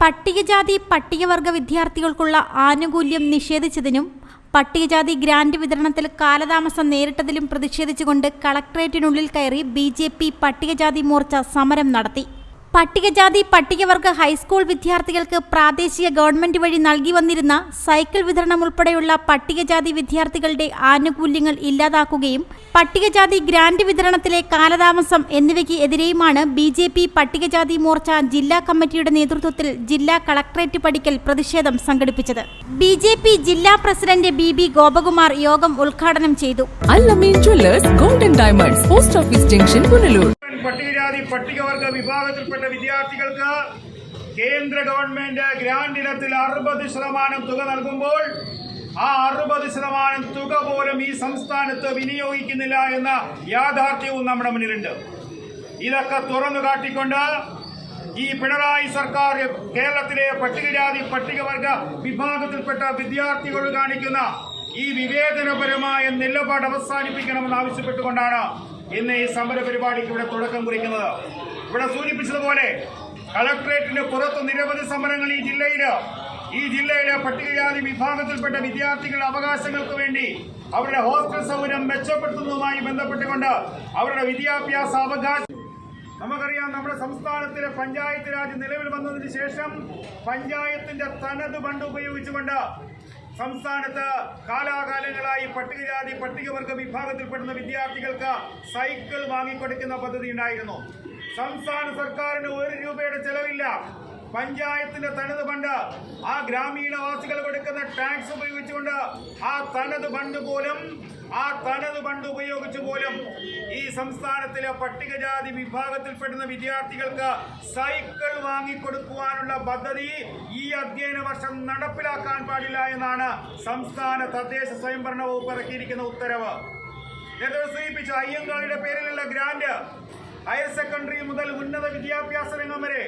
പട്ടികജാതി പട്ടികവർഗ വിദ്യാർത്ഥികൾക്കുള്ള ആനുകൂല്യം നിഷേധിച്ചതിനും പട്ടികജാതി ഗ്രാന്റ് വിതരണത്തിൽ കാലതാമസം നേരിട്ടതിലും പ്രതിഷേധിച്ചുകൊണ്ട് കളക്ട്രേറ്റിനുള്ളിൽ കയറി ബി പട്ടികജാതി മോർച്ച സമരം നടത്തി. പട്ടികജാതി പട്ടികവർഗ ഹൈസ്കൂൾ വിദ്യാർത്ഥികൾക്ക് പ്രാദേശിക ഗവൺമെന്റ് വഴി നൽകി വന്നിരുന്ന സൈക്കിൾ വിതരണം ഉൾപ്പെടെയുള്ള പട്ടികജാതി വിദ്യാർത്ഥികളുടെ ആനുകൂല്യങ്ങൾ ഇല്ലാതാക്കുകയും പട്ടികജാതി ഗ്രാന്റ് വിതരണത്തിലെ കാലതാമസം എന്നിവയ്ക്ക് എതിരെയുമാണ് ബി ജെ പി പട്ടികജാതി മോർച്ച ജില്ലാ കമ്മിറ്റിയുടെ നേതൃത്വത്തിൽ ജില്ലാ കളക്ടറേറ്റ് പടിക്കൽ പ്രതിഷേധം സംഘടിപ്പിച്ചത്. ബി ജെ പി ജില്ലാ പ്രസിഡന്റ് ബി ബി ഗോപകുമാർ യോഗം ഉദ്ഘാടനം ചെയ്തു. Jewellers golden diamonds post office junction Punalur. പട്ടികവർഗ വിഭാഗത്തിൽപ്പെട്ട വിദ്യാർത്ഥികൾക്ക് കേന്ദ്ര ഗവൺമെന്റ് ഗ്രാൻഡ് ഇനത്തിൽ അറുപത് ശതമാനം തുക നൽകുമ്പോൾ ആ അറുപത് ശതമാനം തുക പോലും ഈ സംസ്ഥാനത്ത് വിനിയോഗിക്കുന്നില്ല എന്ന യാഥാർത്ഥ്യവും നമ്മുടെ മുന്നിലുണ്ട്. ഇതൊക്കെ തുറന്നു കാട്ടിക്കൊണ്ട് ഈ പിണറായി സർക്കാർ കേരളത്തിലെ പട്ടികജാതി പട്ടികവർഗ വിഭാഗത്തിൽപ്പെട്ട വിദ്യാർത്ഥികൾ കാണിക്കുന്ന ഈ വിവേചനപരമായ നിലപാട് അവസാനിപ്പിക്കണമെന്ന് ആവശ്യപ്പെട്ടുകൊണ്ടാണ് ഇന്ന് ഈ സമര പരിപാടിക്ക് ഇവിടെ തുടക്കം കുറിക്കുന്നത്. ഇവിടെ സൂചിപ്പിച്ചതുപോലെ കളക്ട്രേറ്റിന് പുറത്ത് നിരവധി സമരങ്ങൾ ഈ ജില്ലയിൽ. ഈ ജില്ലയിലെ പട്ടികജാതി വിഭാഗത്തിൽപ്പെട്ട വിദ്യാർത്ഥികളുടെ അവകാശങ്ങൾക്ക് വേണ്ടി അവരുടെ ഹോസ്റ്റൽ സൗകര്യം മെച്ചപ്പെടുത്തുന്നതുമായി ബന്ധപ്പെട്ടുകൊണ്ട് അവരുടെ വിദ്യാഭ്യാസ അവകാശം നമുക്കറിയാം നമ്മുടെ സംസ്ഥാനത്തിലെ പഞ്ചായത്ത് രാജ് നിലവിൽ വന്നതിന് ശേഷം പഞ്ചായത്തിന്റെ തനത് ഫണ്ട് ഉപയോഗിച്ചുകൊണ്ട് സംസ്ഥാനത്ത് കാലാകാലങ്ങളായി പട്ടികജാതി പട്ടികവർഗ വിഭാഗത്തിൽപ്പെടുന്ന വിദ്യാർത്ഥികൾക്ക് സൈക്കിൾ വാങ്ങിക്കൊടുക്കുന്ന പദ്ധതി ഉണ്ടായിരുന്നു. സംസ്ഥാന സർക്കാരിന് ഒരു രൂപയുടെ ചെലവില്ല. പഞ്ചായത്തിന്റെ തനത് ഫണ്ട് ആ ഗ്രാമീണവാസികൾ കൊടുക്കുന്ന ടാക്സ് ഉപയോഗിച്ചുകൊണ്ട് ആ തനത് ഫണ്ട് പോലും ആ തനത് ഫണ്ട് ഉപയോഗിച്ച് പോലും ഈ സംസ്ഥാനത്തിലെ പട്ടികജാതി വിഭാഗത്തിൽപ്പെടുന്ന വിദ്യാർത്ഥികൾക്ക് സൈക്കിൾ വാങ്ങിക്കൊടുക്കുവാനുള്ള പദ്ധതി ഈ അധ്യയന വർഷം നടപ്പിലാക്കാൻ പാടില്ല എന്നാണ് സംസ്ഥാന തദ്ദേശ സ്വയംഭരണ വകുപ്പ് ഇറക്കിയിരിക്കുന്ന ഉത്തരവ്. നേരത്തെ സൂചിപ്പിച്ച അയ്യങ്കാളിയുടെ പേരിലുള്ള ഗ്രാന്റ് ഹയർ സെക്കൻഡറി മുതൽ ഉന്നത വിദ്യാഭ്യാസ രംഗം വരെ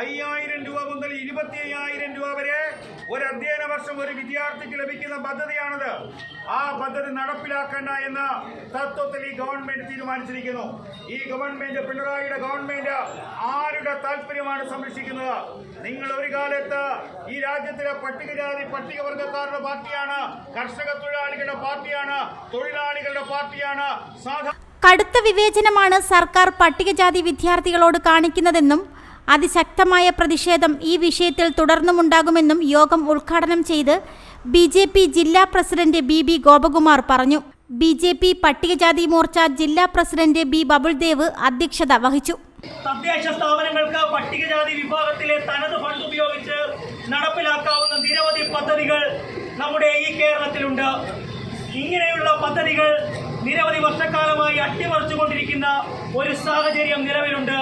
അയ്യായിരം രൂപ മുതൽ ഇരുപത്തി അയ്യായിരം രൂപ വരെ ഒരു അധ്യയന വർഷം ഒരു വിദ്യാർത്ഥിക്ക് ലഭിക്കുന്ന പദ്ധതിയാണത്. ആ പദ്ധതി നടപ്പിലാക്കേണ്ട എന്ന തത്വത്തിൽ ഈ ഗവൺമെന്റ് തീരുമാനിച്ചിരിക്കുന്നു. ഈ ഗവൺമെന്റ് പിണറായിയുടെ ഗവൺമെന്റ് ആരുടെ താല്പര്യമാണ് സംരക്ഷിക്കുന്നത്? നിങ്ങൾ ഒരു കാലത്ത് ഈ രാജ്യത്തിലെ പട്ടികജാതി പട്ടികവർഗക്കാരുടെ പാർട്ടിയാണ് കർഷക തൊഴിലാളികളുടെ പാർട്ടിയാണ് തൊഴിലാളികളുടെ പാർട്ടിയാണ്. കടുത്ത വിവേചനമാണ് സർക്കാർ പട്ടികജാതി വിദ്യാർത്ഥികളോട് കാണിക്കുന്നതെന്നും അതിശക്തമായ പ്രതിഷേധം ഈ വിഷയത്തിൽ തുടർന്നുമുണ്ടാകുമെന്നും യോഗം ഉദ്ഘാടനം ചെയ്ത് ബി ജെ പി ജില്ലാ പ്രസിഡന്റ് ബി ബി ഗോപകുമാർ പറഞ്ഞു. ബി ജെ പി പട്ടികജാതി മോർച്ച ജില്ലാ പ്രസിഡന്റ് ബി ബബുൾദേവ് അധ്യക്ഷത വഹിച്ചു. തദ്ദേശ സ്ഥാപനങ്ങൾക്ക് പട്ടികജാതി വിഭാഗത്തിലെ തനത് ഫണ്ട് ഉപയോഗിച്ച് നടപ്പിലാക്കാവുന്ന നിരവധി പദ്ധതികൾ നമ്മുടെ ഈ കേരളത്തിലുണ്ട്. ഇങ്ങനെയുള്ള പദ്ധതികൾ നിരവധി വർഷക്കാലമായി അട്ടിമറിച്ചുകൊണ്ടിരിക്കുന്ന ഒരു സാഹചര്യം നിലവിലുണ്ട്.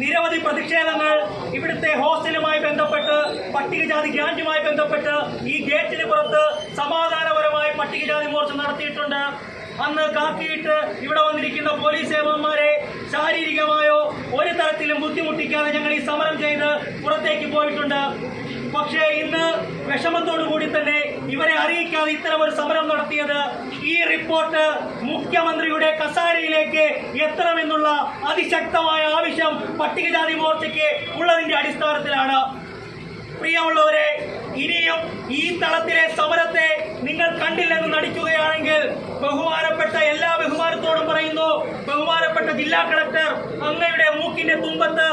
നിരവധി പ്രതിഷേധങ്ങൾ ഇവിടുത്തെ ഹോസ്റ്റലുമായി ബന്ധപ്പെട്ട് പട്ടികജാതി ഗ്രാന്റുമായി ബന്ധപ്പെട്ട് ഈ ഗേറ്റിന് പുറത്ത് സമാധാനപരമായി പട്ടികജാതി മോർച്ച നടത്തിയിട്ടുണ്ട്. അന്ന് കാക്കിയിട്ട് ഇവിടെ വന്നിരിക്കുന്ന പോലീസ് സേവന്മാരെ ശാരീരികമായോ ഒരു തരത്തിലും ബുദ്ധിമുട്ടിക്കാതെ ഞങ്ങൾ ഈ സമരം ചെയ്ത് പുറത്തേക്ക് പോയിട്ടുണ്ട്. പക്ഷേ ഇന്ന് വിഷമത്തോടു കൂടി തന്നെ ഇവരെ അറിയിക്കാതെ ഇത്തരം ഒരു സമരം നടത്തിയത് ഈ റിപ്പോർട്ട് മുഖ്യമന്ത്രിയുടെ കസാരയിലേക്ക് എത്തണമെന്നുള്ള അതിശക്തമായ ആവശ്യം പട്ടികജാതി മോർച്ചയ്ക്ക് ഉള്ളതിന്റെ അടിസ്ഥാനത്തിലാണ്. പ്രിയമുള്ളവരെ ഇനിയും ഈ തളത്തിലെ സമരത്തെ നിങ്ങൾ കണ്ടില്ലെന്ന് നടിക്കുകയാണെങ്കിൽ ബഹുമാനപ്പെട്ട എല്ലാ ബഹുമാനത്തോടും പറയുന്നു ബഹുമാനപ്പെട്ട ജില്ലാ കളക്ടർ അങ്ങയുടെ മൂക്കിന്റെ തുമ്പത്ത്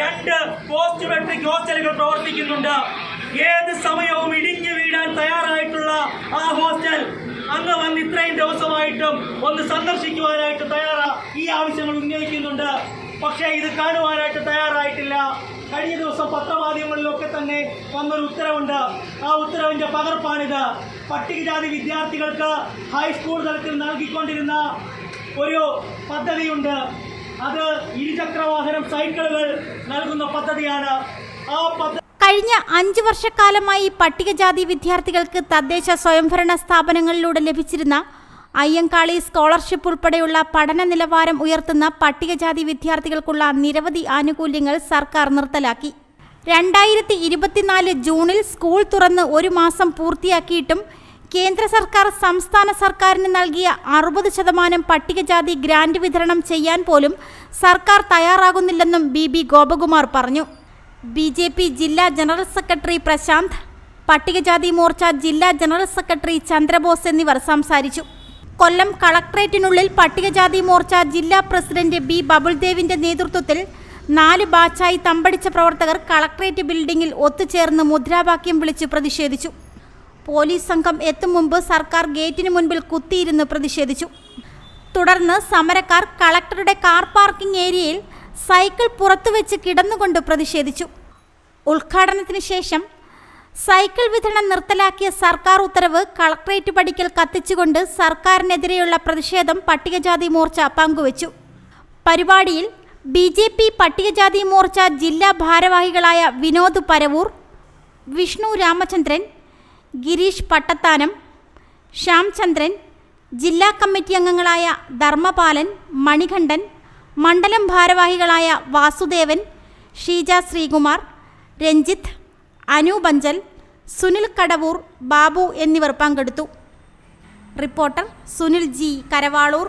രണ്ട് പോസ്റ്റ് മെട്രിക് ഹോസ്റ്റലുകൾ പ്രവർത്തിക്കുന്നുണ്ട്. ഏത് സമയവും ഇടിഞ്ഞു വീഴാൻ തയ്യാറായിട്ടുള്ള ആ ഹോസ്റ്റൽ അങ്ങ് വന്ന് ഇത്രയും ദിവസമായിട്ടും ഒന്ന് സന്ദർശിക്കുവാനായിട്ട് തയ്യാറാ ഈ ആവശ്യങ്ങൾ ഉന്നയിക്കുന്നുണ്ട്. പക്ഷേ ഇത് കാണുവാനായിട്ട് തയ്യാറായിട്ടില്ല. കഴിഞ്ഞ ദിവസം പത്രമാധ്യമങ്ങളിലൊക്കെ തന്നെ വന്നൊരു ഉത്തരവുണ്ട്. ആ ഉത്തരവിന്റെ പകർപ്പാണിത്. പട്ടികജാതി വിദ്യാർത്ഥികൾക്ക് ഹൈസ്കൂൾ തലത്തിൽ നൽകിക്കൊണ്ടിരുന്ന ഒരു പദ്ധതിയുണ്ട്. അത് ഇരുചക്ര വാഹനം സൈക്കിളുകൾ നൽകുന്ന പദ്ധതിയാണ്. ആ പദ്ധതി കഴിഞ്ഞ അഞ്ച് വർഷക്കാലമായി പട്ടികജാതി വിദ്യാർത്ഥികൾക്ക് തദ്ദേശ സ്വയംഭരണ സ്ഥാപനങ്ങളിലൂടെ ലഭിച്ചിരുന്ന അയ്യങ്കാളി സ്കോളർഷിപ്പ് ഉൾപ്പെടെയുള്ള പഠന നിലവാരം ഉയർത്തുന്ന പട്ടികജാതി വിദ്യാർത്ഥികൾക്കുള്ള നിരവധി ആനുകൂല്യങ്ങൾ സർക്കാർ നിർത്തലാക്കി. രണ്ടായിരത്തി ഇരുപത്തിനാല് ജൂണിൽ സ്കൂൾ തുറന്ന് ഒരു മാസം പൂർത്തിയാക്കിയിട്ടും കേന്ദ്ര സർക്കാർ സംസ്ഥാന സർക്കാരിന് നൽകിയ അറുപത് ശതമാനം പട്ടികജാതി ഗ്രാന്റ് വിതരണം ചെയ്യാൻ പോലും സർക്കാർ തയ്യാറാകുന്നില്ലെന്നും ബി ബി ഗോപകുമാർ പറഞ്ഞു. ബി ജെ പി ജില്ലാ ജനറൽ സെക്രട്ടറി പ്രശാന്ത് പട്ടികജാതി മോർച്ച ജില്ലാ ജനറൽ സെക്രട്ടറി ചന്ദ്രബോസ് എന്നിവർ സംസാരിച്ചു. കൊല്ലം കളക്ട്രേറ്റിനുള്ളിൽ പട്ടികജാതി മോർച്ച ജില്ലാ പ്രസിഡന്റ് ബി ബബുൾദേവിന്റെ നേതൃത്വത്തിൽ നാല് ബാച്ചായി തമ്പടിച്ച പ്രവർത്തകർ കളക്ട്രേറ്റ് ബിൽഡിംഗിൽ ഒത്തുചേർന്ന് മുദ്രാവാക്യം വിളിച്ച് പ്രതിഷേധിച്ചു. പോലീസ് സംഘം എത്തും മുമ്പ് സർക്കാർ ഗേറ്റിന് മുൻപിൽ കുത്തിയിരുന്ന് പ്രതിഷേധിച്ചു. തുടർന്ന് സമരക്കാർ കളക്ടറുടെ കാർ പാർക്കിംഗ് ഏരിയയിൽ സൈക്കിൾ പുറത്തു വെച്ച് കിടന്നുകൊണ്ട് പ്രതിഷേധിച്ചു. ഉദ്ഘാടനത്തിന് ശേഷം സൈക്കിൾ വിതരണം നിർത്തലാക്കിയ സർക്കാർ ഉത്തരവ് കളക്ട്രേറ്റ് പടിക്കൽ കത്തിച്ചുകൊണ്ട് സർക്കാരിനെതിരെയുള്ള പ്രതിഷേധം പട്ടികജാതി മോർച്ച പങ്കുവച്ചു. പരിപാടിയിൽ ബി ജെ പി പട്ടികജാതി മോർച്ച ജില്ലാ ഭാരവാഹികളായ വിനോദ് പരവൂർ വിഷ്ണു രാമചന്ദ്രൻ ഗിരീഷ് പട്ടത്താനം ശ്യാംചന്ദ്രൻ ജില്ലാ കമ്മിറ്റി അംഗങ്ങളായ ധർമ്മപാലൻ മണികണ്ഠൻ മണ്ഡലം ഭാരവാഹികളായ വാസുദേവൻ ഷീജ ശ്രീകുമാർ രഞ്ജിത്ത് അനു ബഞ്ചൽ സുനിൽ കടവൂർ ബാബു എന്നിവർ പങ്കെടുത്തു. Reporter Sunil G Karavaloor.